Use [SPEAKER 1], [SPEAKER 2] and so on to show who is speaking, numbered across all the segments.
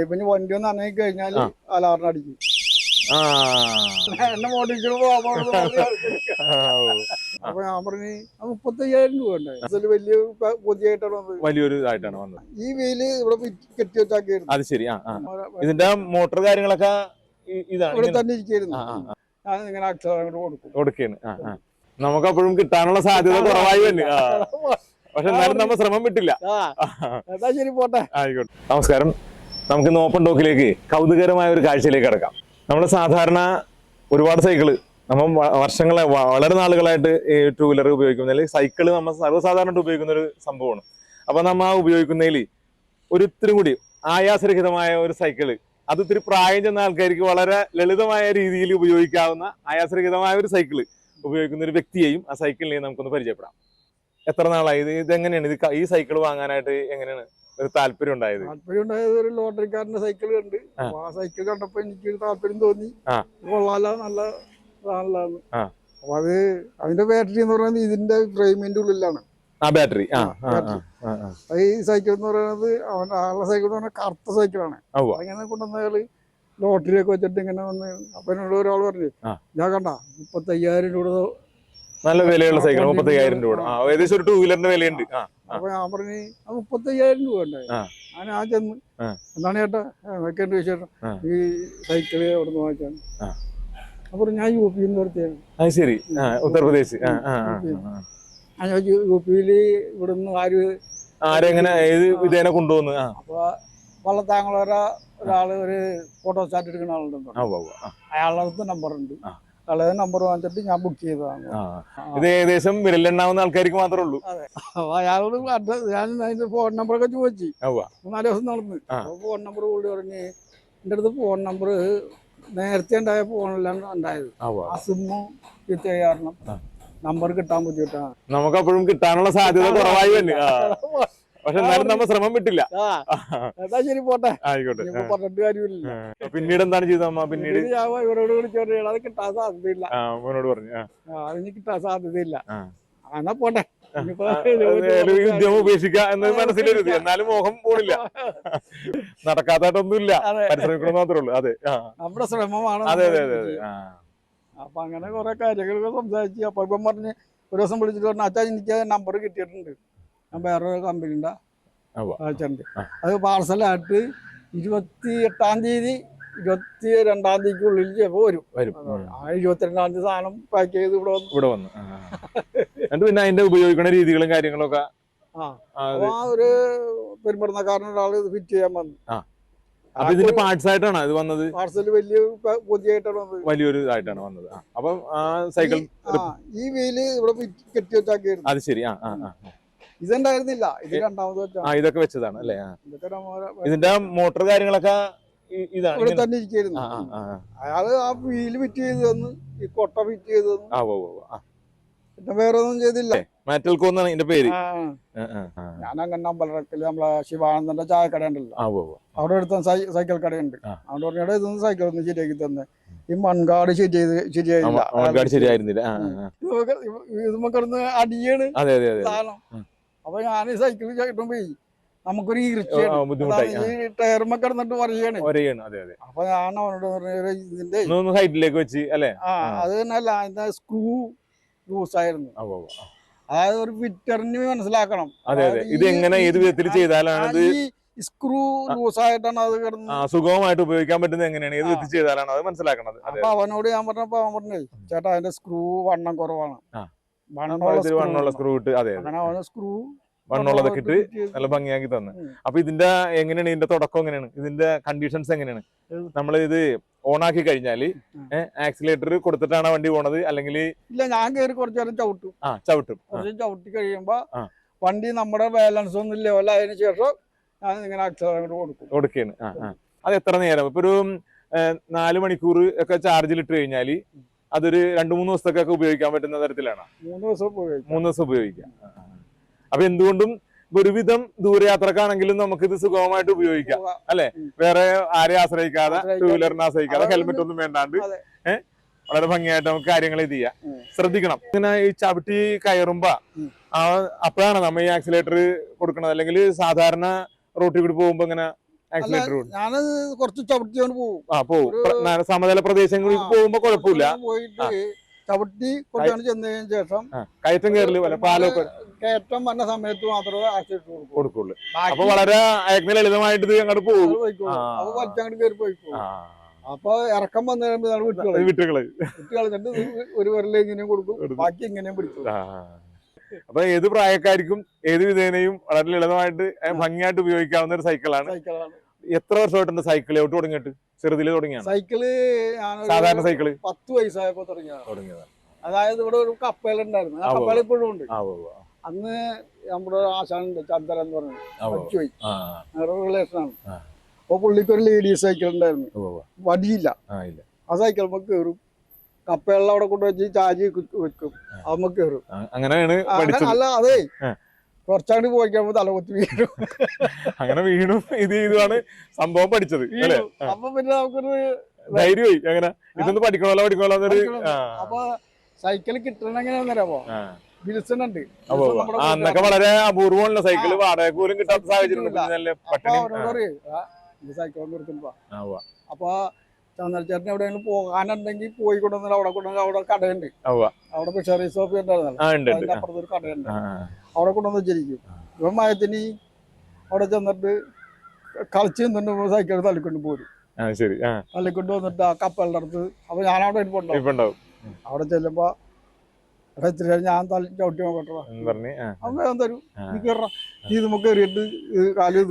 [SPEAKER 1] ഇപ്പൊ വണ്ടി ഒന്ന് അനങ്ങി കഴിഞ്ഞാൽ
[SPEAKER 2] ആ.
[SPEAKER 1] അലാറിന് അടിക്കും. എന്നെ
[SPEAKER 2] ഓ.
[SPEAKER 1] അപ്പൊ ഞാൻ പറഞ്ഞു "ആ മുപ്പത്തയ്യായിരം രൂപ ഉണ്ട്. അതിൽ വലിയ പ- പുതിയതായിട്ടാണ് വന്നത്.
[SPEAKER 2] വലിയൊരു ഇതായിട്ടാണ് വന്നത്.
[SPEAKER 1] ഈ വീൽ ഇവിടെ ഫിറ്റ് കെട്ടി വെച്ചാക്കിയിരുന്നു
[SPEAKER 2] അത് ശരി ഇതിന്റെ മോട്ടോർ കാര്യങ്ങളൊക്കെ ഇതാണ്
[SPEAKER 1] ഇവിടെ തന്നെ ഇരിക്കുന്നു. ഞാൻ ഇങ്ങനെ അക്ഷരം അങ്ങോട്ട് കൊടുക്കും.
[SPEAKER 2] ആ നമുക്ക് അപ്പോഴും കിട്ടാനുള്ള സാധ്യത കുറവായി തന്നെ പക്ഷെ എന്നാലും നമ്മൾ ശ്രമം വിട്ടില്ല.
[SPEAKER 1] ശരി പോട്ടെ.
[SPEAKER 2] ആയിക്കോട്ടെ. നമസ്കാരം. നമുക്ക് ഇന്ന് ഓപ്പൺ ടോക്കിലേക്ക് കൗതുകരമായ ഒരു കാഴ്ചയിലേക്ക് കിടക്കാം. നമ്മൾ സാധാരണ ഒരുപാട് സൈക്കിൾ നമ്മൾ വർഷങ്ങളെ വളരെ നാളുകളായിട്ട് ടൂ വീലർ ഉപയോഗിക്കുന്ന അല്ലെങ്കിൽ സൈക്കിൾ നമ്മൾ സർവസാധാരണ ഉപയോഗിക്കുന്ന ഒരു സംഭവമാണ്. അപ്പൊ നമ്മൾ ആ ഉപയോഗിക്കുന്നതിൽ ഒരു ഇത്തിരി കൂടി ആയാസരഹിതമായ ഒരു സൈക്കിൾ അത് ഇത്തിരി പ്രായം ചെന്ന ആൾക്കാർക്ക് വളരെ ലളിതമായ രീതിയിൽ ഉപയോഗിക്കാവുന്ന ആയാസരഹിതമായ ഒരു സൈക്കിൾ ഉപയോഗിക്കുന്ന ഒരു വ്യക്തിയെയും ആ സൈക്കിളിനെയും നമുക്കൊന്ന് പരിചയപ്പെടാം. എത്ര നാളായി? ഇത് ഇതെങ്ങനെയാണ്? ഇത് ഈ സൈക്കിൾ വാങ്ങാനായിട്ട് എങ്ങനെയാണ്? ഒരു താല്പര്യം ഉണ്ടായത്.
[SPEAKER 1] താല്പര്യം ഉണ്ടായത് ഒരു ലോട്ടറിക്കാരന്റെ സൈക്കിൾ കണ്ട്.
[SPEAKER 2] ആ.
[SPEAKER 1] സൈക്കിൾ കണ്ടപ്പോ എനിക്ക് ഒരു താല്പര്യം തോന്നി. കൊള്ളാലോ നല്ല സാധനമാണ് അപ്പൊ അത് അതിന്റെ ബാറ്ററി എന്ന് പറയുന്നത് ഇതിന്റെ ഫ്രെയിമിന്റെ ഉള്ളിലാണ്.
[SPEAKER 2] ആ ബാറ്ററി.
[SPEAKER 1] ഈ സൈക്കിൾ എന്ന് പറയുന്നത് അവൻ ആളുടെ സൈക്കിൾ എന്ന് പറഞ്ഞാൽ കറുത്ത സൈക്കിളാണ്. അങ്ങനെ കൊണ്ടുവന്നയാൾ ലോട്ടറിയൊക്കെ വെച്ചിട്ട് ഇങ്ങനെ വന്ന് അപ്പൊ എന്നോട് ഒരാൾ പറഞ്ഞു ഞാൻ കണ്ട മുപ്പത്തയ്യായിരം രൂപ
[SPEAKER 2] നല്ല വിലയുള്ള സൈക്കിൾ മുപ്പത്തയ്യായിരം രൂപ ഏകദേശം ഒരു ടൂ വീലറിന്റെ വിലയുണ്ട്.
[SPEAKER 1] അപ്പൊ ഞാൻ പറഞ്ഞു മുപ്പത്തയ്യായിരം രൂപ ഉണ്ടായി. ഞാൻ ആ ചെന്ന്. എന്താണ് ചേട്ടാ? വെക്കേണ്ട വിശേഷം. ഈ സൈക്കിൾ അവിടെ നിന്ന് വാങ്ങിച്ചാണ്. അപ്പൊ ഞാൻ യു പി നിർത്തിയാണ്
[SPEAKER 2] ശരി. ഉത്തർപ്രദേശ്.
[SPEAKER 1] ഞാൻ യു പിയിൽ ഇവിടുന്ന് ആര്
[SPEAKER 2] ആരെങ്ങനെ ഏത് വിധേന കൊണ്ടുവന്ന്?
[SPEAKER 1] അപ്പൊ വള്ളത്താങ്കളൊര ഒരാൾ ഒരു ഫോട്ടോ സ്റ്റാറ്റ് എടുക്കുന്ന ആളുണ്ടെന്ന്
[SPEAKER 2] ആ
[SPEAKER 1] പറഞ്ഞു
[SPEAKER 2] ഉവ്വ, ഉവ്വ. ആ,
[SPEAKER 1] അയാളുടെ അടുത്ത് നമ്പർ ഉണ്ട്. അയാളുടെ നമ്പർ വാങ്ങിച്ചിട്ട് ഞാൻ ബുക്ക് ചെയ്തതാണ്.
[SPEAKER 2] ഇത് ഏകദേശം വിരലെണ്ണാവുന്ന ആൾക്കാർക്ക് മാത്രമേ ഉള്ളൂ.
[SPEAKER 1] അയാളോട് അഡ്രസ് ഞാൻ അതിന്റെ ഫോൺ നമ്പറൊക്കെ ചോദിച്ചു.
[SPEAKER 2] നാല്.
[SPEAKER 1] മൂന്നാൽ ദിവസം നടന്ന്. ഫോൺ നമ്പർ കൂടി പറഞ്ഞ് എന്റെ അടുത്ത് ഫോൺ നമ്പർ നേരത്തെ ഉണ്ടായ ഫോണെല്ലാം ഉണ്ടായത്.
[SPEAKER 2] ആ.
[SPEAKER 1] സിമ്മ് കാരണം നമ്പർ കിട്ടാൻ ബുദ്ധിമുട്ടാണ്.
[SPEAKER 2] നമുക്ക് അപ്പോഴും കിട്ടാനുള്ള സാധ്യത കുറവായി തന്നെ പക്ഷെ എന്നാലും നമ്മ ശ്രമം വിട്ടില്ല.
[SPEAKER 1] എന്നാ ശരി പോട്ടെ.
[SPEAKER 2] ആയിക്കോട്ടെ.
[SPEAKER 1] പറഞ്ഞിട്ട് കാര്യമില്ല
[SPEAKER 2] പിന്നീട് എന്താണ് ചെയ്തത് പിന്നീട്?
[SPEAKER 1] ഇവരോട് വിളിച്ചോണ്ട് അത് കിട്ടാൻ സാധ്യതയില്ല.
[SPEAKER 2] ആ മോനോട് പറഞ്ഞു
[SPEAKER 1] അതിന് കിട്ടാൻ സാധ്യതയില്ല. എന്നാ പോട്ടെ.
[SPEAKER 2] ഉദ്യമം ഉപേക്ഷിക്കുക എന്ന് മനസ്സിലൊരു എന്നാലും മോഹം പോണില്ല.
[SPEAKER 1] നടക്കാത്തതായിട്ടൊന്നുമില്ല
[SPEAKER 2] പരിശ്രമിക്കണം മാത്രമേ ഉള്ളൂ. അതെ
[SPEAKER 1] നമ്മുടെ ശ്രമമാണ്.
[SPEAKER 2] അതെ അതെ അതെ അതെ
[SPEAKER 1] അപ്പൊ അങ്ങനെ കുറെ കാര്യങ്ങളൊക്കെ സംസാരിച്ചു അപ്പൊ ഇപ്പം പറഞ്ഞ് ഒരു ദിവസം വിളിച്ചിട്ട് പറഞ്ഞു അച്ഛാ എനിക്ക് നമ്പർ കിട്ടിയിട്ടുണ്ട്. ഞാൻ വേറൊരു കമ്പനിയുടെ. അയച്ചിട്ടുണ്ട്. അത് പാർസലായിട്ട് ഇരുപത്തി എട്ടാം തീയതി ഇരുപത്തി രണ്ടാം തീയതിക്കുള്ളിൽ ചിലപ്പോൾ വരും.
[SPEAKER 2] വരും.
[SPEAKER 1] ആ ഇരുപത്തിരണ്ടാം തീയതി സാധനം പാക്ക് ചെയ്ത് ഇവിടെ വന്നു.
[SPEAKER 2] ഇവിടെ വന്നു. എന്നിട്ട് പിന്നെ അതിന്റെ ഉപയോഗിക്കുന്ന രീതികളും കാര്യങ്ങളൊക്കെ?
[SPEAKER 1] ആ. ഒരു പെരുമ്പറന്നക്കാരൻ ഒരാൾ ഇത് ഫിറ്റ് ചെയ്യാൻ വന്നു.
[SPEAKER 2] അപ്പൊ ഇതിന്റെ പാർട്സ് ആയിട്ടാണ് ഇത് വന്നത്?
[SPEAKER 1] പാർസൽ വലിയ പ- വന്നത്.
[SPEAKER 2] വലിയൊരു ഇതായിട്ടാണ് വന്നത്. അപ്പൊ ആ സൈക്കിൾ
[SPEAKER 1] ഈ വീൽ ഇവിടെ കെട്ടി വെച്ചാക്കിയിരുന്നു
[SPEAKER 2] അത് ശരി. ആ ആ.
[SPEAKER 1] ഇതുണ്ടായിരുന്നില്ല. ഇത് രണ്ടാമത്
[SPEAKER 2] ആ ഇതൊക്കെ വെച്ചതാണ് അല്ലേ? ഇതിന്റെ മോട്ടോർ കാര്യങ്ങളൊക്കെ ഇതാണ്
[SPEAKER 1] ഇവിടെ തന്നെ ഇരിക്കുന്നു
[SPEAKER 2] അയാൾ ആ
[SPEAKER 1] വീൽ ഫിറ്റ് ചെയ്ത് തന്നു ഈ കൊട്ട ഫിറ്റ് ചെയ്ത് തന്നു.
[SPEAKER 2] ആ ഓ ആ.
[SPEAKER 1] പിന്നെ വേറെ ഒന്നും ചെയ്തില്ല
[SPEAKER 2] മാറ്റൽ കോന്നാണ് ഇതിന്റെ പേര്.
[SPEAKER 1] ഞാൻ അങ്ങനെ അമ്പലറക്കൽ നമ്മളെ ശിവാനന്ദന്റെ ചായക്കട ഉണ്ടല്ലോ. അവിടെ അടുത്ത സൈക്കിൾ കടയുണ്ട്. അവിടെ പറഞ്ഞാൽ ഇതൊന്നും സൈക്കിൾ ഒന്ന് ശരിയാക്കി തന്നെ. ഈ മൺകാട് ശരി ചെയ്ത് ശരിയായില്ല.
[SPEAKER 2] മൺകാട് ശരിയായിരുന്നില്ല. ആ, ആ.
[SPEAKER 1] അടിയാണ് സാധനം. അപ്പൊ ഞാൻ ഈ സൈക്കിൾ കിട്ടുമ്പോ നമുക്കൊരു ഈർച്ചയാണ്. ടയർമ കിടന്നിട്ട് പറയാണ് അപ്പൊ ഞാൻ അവനോട് പറഞ്ഞ ഇതിന്റെ
[SPEAKER 2] ഒന്ന് വെച്ച് അല്ലേ?
[SPEAKER 1] ആ. അത് തന്നെയല്ല അതിന്റെ സ്ക്രൂ ലൂസ് ആയിരുന്നു. അതായത് ഒരു ഫിറ്ററിന് മനസ്സിലാക്കണം.
[SPEAKER 2] അതെ അതെ. ഇത് എങ്ങനെ ഏത് വിധത്തിൽ ചെയ്താലാണ്
[SPEAKER 1] സ്ക്രൂ ലൂസ് ആയിട്ടാണ് അത് കിടന്നത്
[SPEAKER 2] ആ, സുഗമമായിട്ട് ഉപയോഗിക്കാൻ പറ്റുന്നത് എങ്ങനെയാണ്? ഏത്. വിധത്തിൽ ചെയ്താലാണ് അത് മനസ്സിലാക്കണത്?
[SPEAKER 1] അപ്പൊ അവനോട് ഞാൻ പറഞ്ഞപ്പോ അവൻ പറഞ്ഞേ ചേട്ടാ അതിന്റെ സ്ക്രൂ വണ്ണം കുറവാണ്.
[SPEAKER 2] വണ്ണുള്ള
[SPEAKER 1] വേണം.
[SPEAKER 2] സ്ക്രൂ ഇട്ട് അതെ
[SPEAKER 1] സ്ക്രൂ
[SPEAKER 2] വണ്ണുള്ളതൊക്കെ ഇട്ട് നല്ല ഭംഗിയാക്കി തന്നു. അപ്പൊ ഇതിന്റെ എങ്ങനെയാണ് ഇതിന്റെ തുടക്കം എങ്ങനെയാണ് ഇതിന്റെ കണ്ടീഷൻസ് എങ്ങനെയാണ്? നമ്മൾ ഇത് ഓൺ ആക്കി
[SPEAKER 1] കഴിഞ്ഞാൽ
[SPEAKER 2] ആക്സിലേറ്റർ കൊടുത്തിട്ടാണ് വണ്ടി പോണത്? അല്ലെങ്കിൽ
[SPEAKER 1] ഇല്ല ഞാൻ കയറി കുറച്ചു നേരം ചവിട്ടും.
[SPEAKER 2] ആ ചവിട്ടും. ആ,
[SPEAKER 1] കുറച്ച് ചവിട്ടി കഴിയുമ്പോ വണ്ടി നമ്മുടെ ബാലൻസ് ഒന്നും ലെവലായതിനു ശേഷം ഞാൻ ഇങ്ങനെ കൊടുക്കും.
[SPEAKER 2] കൊടുക്കുകയാണ് അത് എത്ര നേരം? ഇപ്പൊ ഒരു നാല് മണിക്കൂർ ഒക്കെ ചാർജിൽ ഇട്ട് കഴിഞ്ഞാൽ അതൊരു രണ്ടു മൂന്ന് ദിവസത്തേക്കൊക്കെ ഉപയോഗിക്കാൻ പറ്റുന്ന തരത്തിലാണ്.
[SPEAKER 1] മൂന്ന് ദിവസം
[SPEAKER 2] മൂന്ന് ദിവസം ഉപയോഗിക്കാം. അപ്പൊ എന്തുകൊണ്ടും ഒരുവിധം ദൂരയാത്രക്കാണെങ്കിലും നമുക്ക് ഇത് സുഗമമായിട്ട് ഉപയോഗിക്കാം. അല്ലെ? വേറെ ആരെ ആശ്രയിക്കാതെ. ടൂ വീലറിനെ ആശ്രയിക്കാതെ ഹെൽമെറ്റ് ഒന്നും വേണ്ടാണ്ട്. വളരെ ഭംഗിയായിട്ട് നമുക്ക് കാര്യങ്ങൾ ഇത് ചെയ്യാം. ശ്രദ്ധിക്കണം. ഇങ്ങനെ ഈ ചവിട്ടി കയറുമ്പോ ആ അപ്പോഴാണ് നമ്മ ഈ ആക്സിലേറ്റർ കൊടുക്കണത്. അല്ലെങ്കിൽ സാധാരണ റോട്ടിൽ കൂടി പോകുമ്പോ ഇങ്ങനെ ആക്സിലേറ്റർ
[SPEAKER 1] ഞാനത് കുറച്ച് ചവിട്ടിയോണ്ട് പോകും
[SPEAKER 2] ആ ന- സമതല പ്രദേശങ്ങളിൽ പോകുമ്പോ കുഴപ്പമില്ല.
[SPEAKER 1] പോയിട്ട് ചവിട്ടി കൊണ്ടാണ് ചെന്നതിന് ശേഷം
[SPEAKER 2] കയറ്റം കയറൽ വല്ല പാലൊക്കെ?
[SPEAKER 1] കയറ്റം വന്ന സമയത്ത് മാത്രമേ കൊടുക്കൂ
[SPEAKER 2] കൊടുക്കുള്ളൂ. അപ്പൊ വളരെ ലളിതമായിട്ട് ഇത് അങ്ങോട്ട് പോകും.
[SPEAKER 1] അപ്പൊ വലിച്ചങ്ങോട്ട് കയറി പോയിക്കോ. അപ്പൊ ഇറക്കം വന്നു കഴിയുമ്പോൾ
[SPEAKER 2] വിട്ടുകളെ
[SPEAKER 1] വിട്ടുകൾ വിട്ട് ഒരു വരലേ ഇങ്ങനെയും കൊടുക്കും. ബാക്കി ഇങ്ങനെയും
[SPEAKER 2] പിടിക്കും. അപ്പൊ ഏത് പ്രായക്കാർക്കും ഏത് വിധേനയും വളരെ ലളിതമായിട്ട് ഭംഗിയായിട്ട് ഉപയോഗിക്കാവുന്ന ഒരു സൈക്കിളാണ്. എത്ര വർഷമായിട്ടുണ്ട് സൈക്കിൾ എവിടെ തുടങ്ങിയിട്ട്? ചെറുതിൽ തുടങ്ങിയാണ്?
[SPEAKER 1] സൈക്കിൾ
[SPEAKER 2] സാധാരണ സൈക്കിൾ?
[SPEAKER 1] പത്ത് വയസ്സായപ്പോ തുടങ്ങിയതാണ്. അതായത് ഇവിടെ ഒരു കപ്പലുണ്ടായിരുന്നു ആ. ഇപ്പോഴും ഉണ്ട്. അന്ന് നമ്മുടെ ആശാനുണ്ട് ചന്ദ്രൻ എന്ന് പറഞ്ഞു
[SPEAKER 2] ആ ഉവ്വ്. ഉവ്വ്.
[SPEAKER 1] മരിച്ചുപോയി
[SPEAKER 2] ആ.
[SPEAKER 1] ഞങ്ങളുടെ റിലേഷനാണ്
[SPEAKER 2] ആ.
[SPEAKER 1] അപ്പൊ പുള്ളിക്ക് ഒരു ലേഡീസ് സൈക്കിൾ ഉണ്ടായിരുന്നു. വടിയില്ല.
[SPEAKER 2] ആ
[SPEAKER 1] സൈക്കിൾ നമുക്ക് കയറും കപ്പയുള്ള അവിടെ കൊണ്ടുവച്ച് ചാജി വെക്കും. അമ്മ കയറും.
[SPEAKER 2] അങ്ങനെയാണ്
[SPEAKER 1] അല്ല അതെ
[SPEAKER 2] കുറച്ചാണ്ട്
[SPEAKER 1] കുറച്ചങ്ങോട്ട് പോയി കഴിയുമ്പോ തലകുത്തി വീണു
[SPEAKER 2] അങ്ങനെ വീണു ഇത് ചെയ്താണ് സംഭവം പഠിച്ചത്.
[SPEAKER 1] അപ്പൊ പിന്നെ നമുക്കൊരു
[SPEAKER 2] ധൈര്യമായി അങ്ങനെ. ഇതൊന്ന് പഠിക്കണല്ലോ പഠിക്കണല്ലോ
[SPEAKER 1] അപ്പൊ സൈക്കിൾ കിട്ടണ എങ്ങനെയാന്നറിയാമോ
[SPEAKER 2] ആ.
[SPEAKER 1] വിൽസൺ ഉണ്ട്.
[SPEAKER 2] ഉവ്വ് ഉവ്വ്. ആ, അന്നൊക്കെ വളരെ അപൂർവമുള്ള സൈക്കിൾ. വാടക പോലും കിട്ടാത്ത സാഹചര്യം
[SPEAKER 1] അപ്പൊ
[SPEAKER 2] പട്ടിണി
[SPEAKER 1] അവരോട് പറയും "ആ, ഈ സൈക്കിൾ നിർത്തുമ്പോ
[SPEAKER 2] ആ, ഉവ്വ.
[SPEAKER 1] അപ്പൊ ചന്ദ്രചേട്ടൻ എവിടെയെങ്കിലും പോകാനുണ്ടെങ്കിൽ പോയി കൊണ്ടുവന്നാൽ അവിടെ കൊണ്ടുവന്ന അവിടെ കടയുണ്ട്. അവിടെ ഫിഷറീസ് ഷോപ്പ് ഉണ്ടായിരുന്നല്ലോ.
[SPEAKER 2] ആ ഉണ്ട് ഉണ്ട്.
[SPEAKER 1] അതിന്റെ അപ്പുറത്ത് കടയുണ്ട്. അവിടെ കൊണ്ടുവന്ന് വെച്ചിരിക്കും. ഇവൻ മയത്തിന് അവിടെ ചെന്നിട്ട് കളിച്ച് നിന്നിട്ട് സൈക്കിൾ തള്ളിക്കൊണ്ട് പോരും.
[SPEAKER 2] ശരി.
[SPEAKER 1] തള്ളിക്കൊണ്ട് വന്നിട്ട് ആ കപ്പലിന്റെ അടുത്ത് അപ്പൊ ഞാൻ അവിടെ ഇരിപ്പുണ്ടാവും. അവിടെ ചെല്ലുമ്പോ എടാ ഇത്തിരി ഞാൻ തള്ളി ചവിട്ടി നോക്കട്ടെ അവൻ വേഗം തരും. നമുക്ക് കയറിയിട്ട് ഇത് കാൽ ഇത്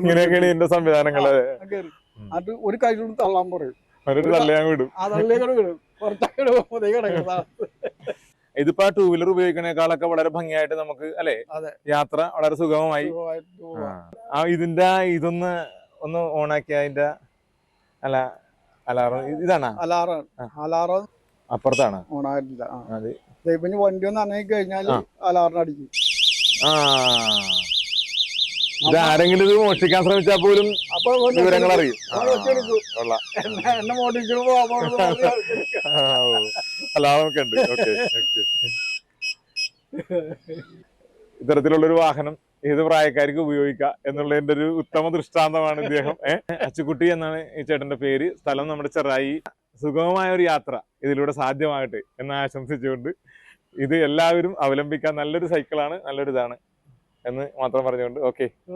[SPEAKER 1] സംവിധാനങ്ങൾ. കയറി എന്നിട്ട് ഒരു കൈ കൊണ്ട് തള്ളാൻ പറയും.
[SPEAKER 2] വിടും.
[SPEAKER 1] ആ
[SPEAKER 2] ഇതിപ്പോ ടൂ വീലർ ഉപയോഗിക്കണേക്കാളൊക്കെ വളരെ ഭംഗിയായിട്ട് നമുക്ക് അല്ലെ? യാത്ര വളരെ സുഗമമായി. ആ. ഇതിന്റെ ഇതൊന്ന് ഒന്ന് ഓണാക്കി അതിന്റെ അല്ല അലാറം ഇതാണ്?
[SPEAKER 1] അലാറം. അലാറം
[SPEAKER 2] അപ്പുറത്താണ്.
[SPEAKER 1] ഓണായിട്ടില്ല. ഇനി വണ്ടി ഒന്ന് അനങ്ങി കഴിഞ്ഞാൽ. അലാറിന് അടിക്കും
[SPEAKER 2] ആ. ഇത് ആരെങ്കിലും ഇത് മോഷ്ടിക്കാൻ ശ്രമിച്ചാൽ പോലും വിവരങ്ങൾ അറിയും. ഉണ്ട്. Okay okay. ഇത്തരത്തിലുള്ളൊരു വാഹനം ഏത് പ്രായക്കാർക്ക് ഉപയോഗിക്കാം എന്നുള്ളതിന്റെ ഒരു ഉത്തമ ദൃഷ്ടാന്തമാണ് ഇദ്ദേഹം. ഏഹ് അച്ചുകുട്ടി എന്നാണ് ഈ ചേട്ടന്റെ പേര്. സ്ഥലം നമ്മുടെ ചെറായി. സുഗമമായ ഒരു യാത്ര ഇതിലൂടെ സാധ്യമാകട്ടെ എന്ന് ആശംസിച്ചുകൊണ്ട് ഇത് എല്ലാവരും അവലംബിക്കാൻ നല്ലൊരു സൈക്കിളാണ് നല്ലൊരു ഇതാണ് എന്ന് മാത്രം പറഞ്ഞുകൊണ്ട് ഓക്കെ.